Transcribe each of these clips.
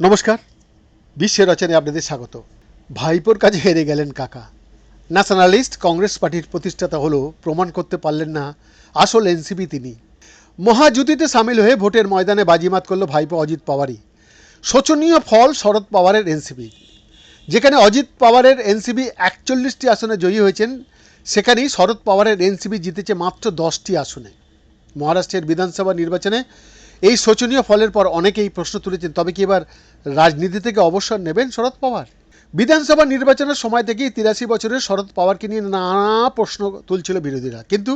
নমস্কার বিশ্বের রচনায় আপনাদের স্বাগত। ভাইপোর কাজে হেরে গেলেন কাকা। ন্যাশনালিস্ট কংগ্রেস পার্টির প্রতিষ্ঠাতা হলো প্রমাণ করতে পারলেন না আসল এনসিপি তিনি। মহাযুতিতে সামিল হয়ে ভোটের ময়দানে বাজিমাত করল ভাইপো অজিত পাওয়ারই। শোচনীয় ফল শরদ পাওয়ারের এনসিপি। যেখানে অজিত পাওয়ারের এনসিবি একচল্লিশটি আসনে জয়ী হয়েছেন, সেখানেই শরদ পাওয়ারের এনসিবি জিতেছে মাত্র দশটি আসনে। মহারাষ্ট্রের বিধানসভা নির্বাচনে এই শোচনীয় ফলের পর অনেকেই প্রশ্ন তুলেছেন, তবে কি এবার রাজনীতি থেকে অবসর নেবেন শরদ পাওয়ার? বিধানসভা নির্বাচনের সময় থেকেই তিরাশি বছরের শরদ পাওয়ারকে নিয়ে নানা প্রশ্ন তুলছিল বিরোধীরা, কিন্তু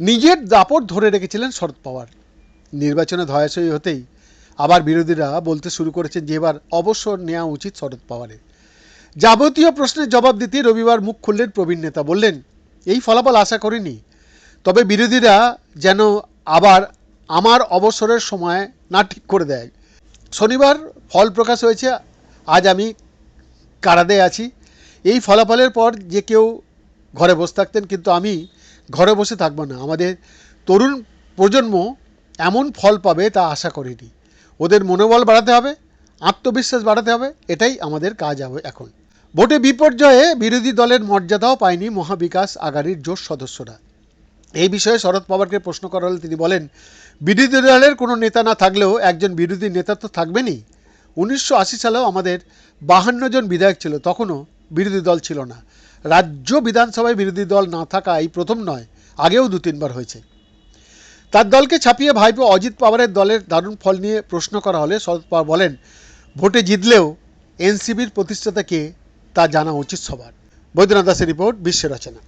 নিজের দাপট ধরে রেখেছিলেন শরদ পাওয়ার। নির্বাচনে ধয়াশয়ী হতেই আবার বিরোধীরা বলতে শুরু করেছেন যে এবার অবসর নেওয়া উচিত শরদ পাওয়ারের যাবতীয় প্রশ্নের জবাব দিতে রবিবার মুখ খুললেন প্রবীণ নেতা, বললেন, এই ফলাফল আশা করিনি। তবে বিরোধীরা যেন আবার আমার অবসরের সময় না ঠিক করে দেয়। শনিবার ফল প্রকাশ হয়েছে, আজ আমি কারাদে আছি। এই ফলাফলের পর যে কেউ ঘরে বসে থাকতেন, কিন্তু আমি ঘরে বসে থাকব না। আমাদের তরুণ প্রজন্ম এমন ফল পাবে তা আশা করিনি। ওদের মনোবল বাড়াতে হবে, আত্মবিশ্বাস বাড়াতে হবে, এটাই আমাদের কাজ হবে এখন। ভোটে বিপর্যয়ে বিরোধী দলের মর্যাদাও পায়নি মহাবিকাশ আগারীর জোট সদস্যরা। এই বিষয়ে শরদ পাওয়ারকে প্রশ্ন করা হলে তিনি বলেন, বিরোধী দলের কোনো নেতা না থাকলেও একজন বিরোধী নেতা তো থাকবেনই। উনিশশো আশি সালেও আমাদের বাহান্ন জন বিধায়ক ছিল, তখনও বিরোধী দল ছিল না। রাজ্য বিধানসভায় বিরোধী দল না থাকা এই প্রথম নয়, আগেও দু তিনবার হয়েছে। তার দলকে ছাপিয়ে ভাইপো অজিত পাওয়ারের দলের দারুণ ফল নিয়ে প্রশ্ন করা হলে শরদ পাওয়ার বলেন, ভোটে জিতলেও এনসিবির প্রতিষ্ঠাতা কে তা জানা উচিত সবার। বৈদ্যনাথ দাসের রিপোর্ট, বিশ্ব রচনা।